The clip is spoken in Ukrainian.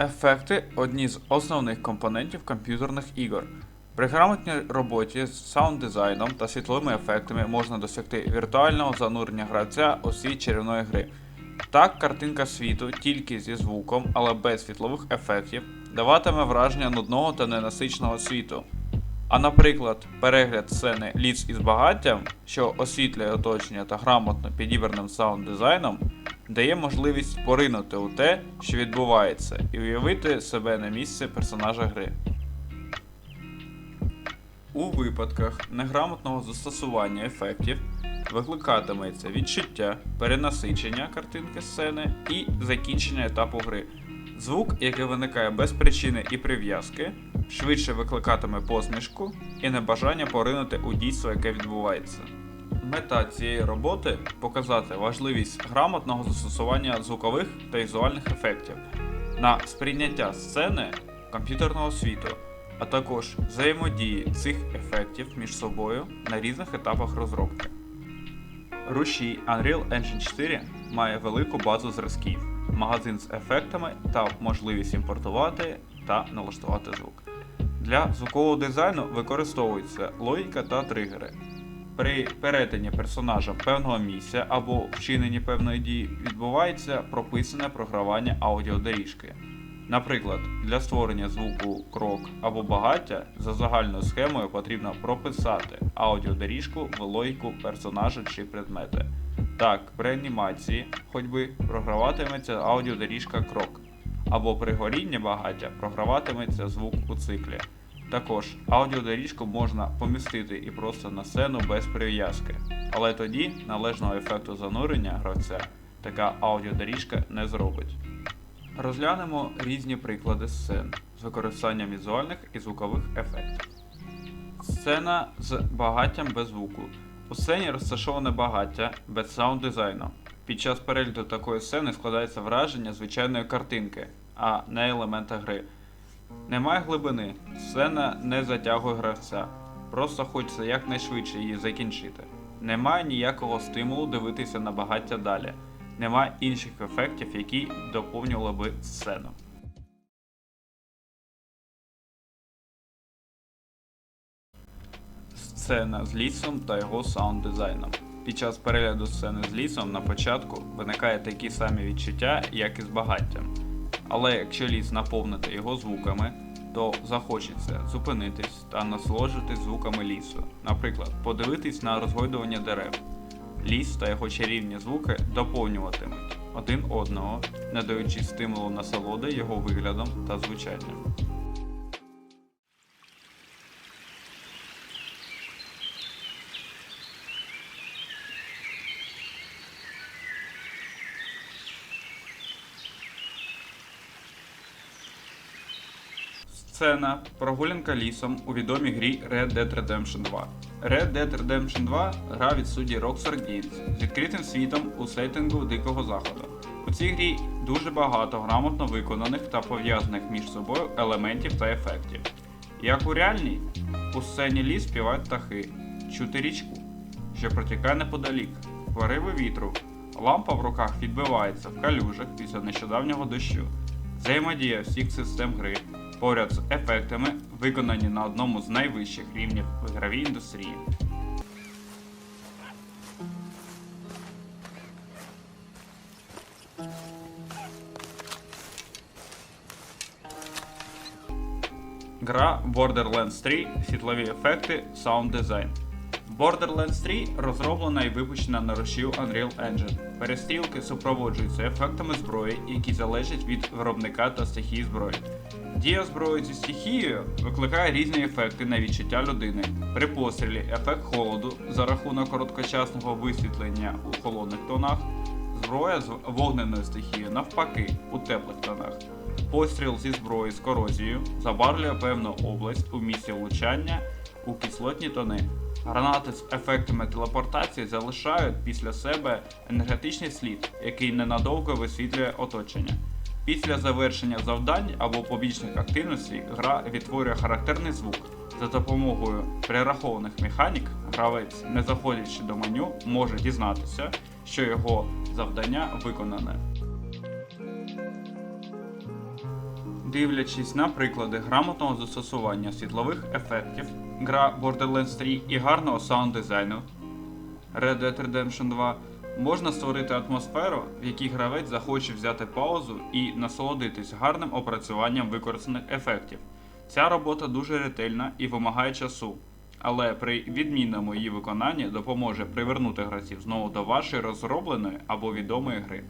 Ефекти одні з основних компонентів комп'ютерних ігор. При грамотній роботі з саунд-дизайном та світловими ефектами можна досягти віртуального занурення гравця у світ чарівної гри. Так, картинка світу тільки зі звуком, але без світлових ефектів, даватиме враження нудного та ненасичного світу. А наприклад, перегляд сцени ліс із багаттям, що освітлює оточення та грамотно підібраним саунд-дизайном, дає можливість поринути у те, що відбувається, і уявити себе на місці персонажа гри. У випадках неграмотного застосування ефектів викликатиметься відчуття перенасичення картинки сцени і закінчення етапу гри. Звук, який виникає без причини і прив'язки, швидше викликатиме посмішку і небажання поринути у дійство, яке відбувається. Мета цієї роботи показати важливість грамотного застосування звукових та візуальних ефектів на сприйняття сцени комп'ютерного світу, а також взаємодії цих ефектів між собою на різних етапах розробки. Рушій Unreal Engine 4 має велику базу зразків, магазин з ефектами та можливість імпортувати та налаштувати звук. Для звукового дизайну використовується логіка та тригери. При перетині персонажем певного місця або вчиненні певної дії відбувається прописане програвання аудіодоріжки. Наприклад, для створення звуку крок або багаття за загальною схемою потрібно прописати аудіодоріжку в логіку персонажа чи предмети. Так, при анімації ходьби програватиметься аудіодоріжка крок, або при горінні багаття програватиметься звук у циклі. Також аудіодоріжку можна помістити і просто на сцену без прив'язки, але тоді належного ефекту занурення гравця така аудіодоріжка не зробить. Розглянемо різні приклади сцен з використанням візуальних і звукових ефектів. Сцена з багаттям без звуку. У сцені розташоване багаття без саунд-дизайну. Під час перегляду такої сцени складається враження звичайної картинки, а не елемента гри. Немає глибини, сцена не затягує гравця. Просто хочеться якнайшвидше її закінчити. Немає ніякого стимулу дивитися на багаття далі. Немає інших ефектів, які доповнювали би сцену. Сцена з лісом та його саунд-дизайном. Під час перегляду сцени з лісом на початку виникає такі самі відчуття, як і з багаттям. Але якщо ліс наповнити його звуками, то захочеться зупинитись та насолоджуватись звуками лісу. Наприклад, подивитись на розгойдування дерев. Ліс та його чарівні звуки доповнюватимуть один одного, не даючи стимулу насолоди його виглядом та звучанням. Сцена прогулянка лісом у відомій грі Red Dead Redemption 2. Red Dead Redemption 2 гра від студії Rockstar Games з відкритим світом у сеттингу Дикого Заходу. У цій грі дуже багато грамотно виконаних та пов'язаних між собою елементів та ефектів. Як у реальній, у сцені ліс співають птахи, чути річку, що протікає неподалік, пориви вітру, лампа в руках відбивається в калюжах після нещодавнього дощу. Взаємодія всіх систем гри поряд з ефектами, виконані на одному з найвищих рівнів в ігровій індустрії. Гра Borderlands 3, світлові ефекти, саунд дизайн. Borderlands 3 розроблена і випущена на рушію Unreal Engine. Перестрілки супроводжуються ефектами зброї, які залежать від виробника та стихії зброї. Дія зброї зі стихією викликає різні ефекти на відчуття людини. При пострілі ефект холоду за рахунок короткочасного висвітлення у холодних тонах, зброя з вогненою стихією навпаки у теплих тонах. Постріл зі зброї з корозією забарвлює певну область у місці влучання у кислотні тони. Гранати з ефектами телепортації залишають після себе енергетичний слід, який ненадовго висвітлює оточення. Після завершення завдань або побічних активностей гра відтворює характерний звук. За допомогою перерахованих механік гравець, не заходячи до меню, може дізнатися, що його завдання виконане. Дивлячись на приклади грамотного застосування світлових ефектів, гра Borderlands 3 і гарного саунд-дизайну Red Dead Redemption 2, можна створити атмосферу, в якій гравець захоче взяти паузу і насолодитись гарним опрацюванням використаних ефектів. Ця робота дуже ретельна і вимагає часу, але при відмінному її виконанні допоможе привернути гравців знову до вашої розробленої або відомої гри.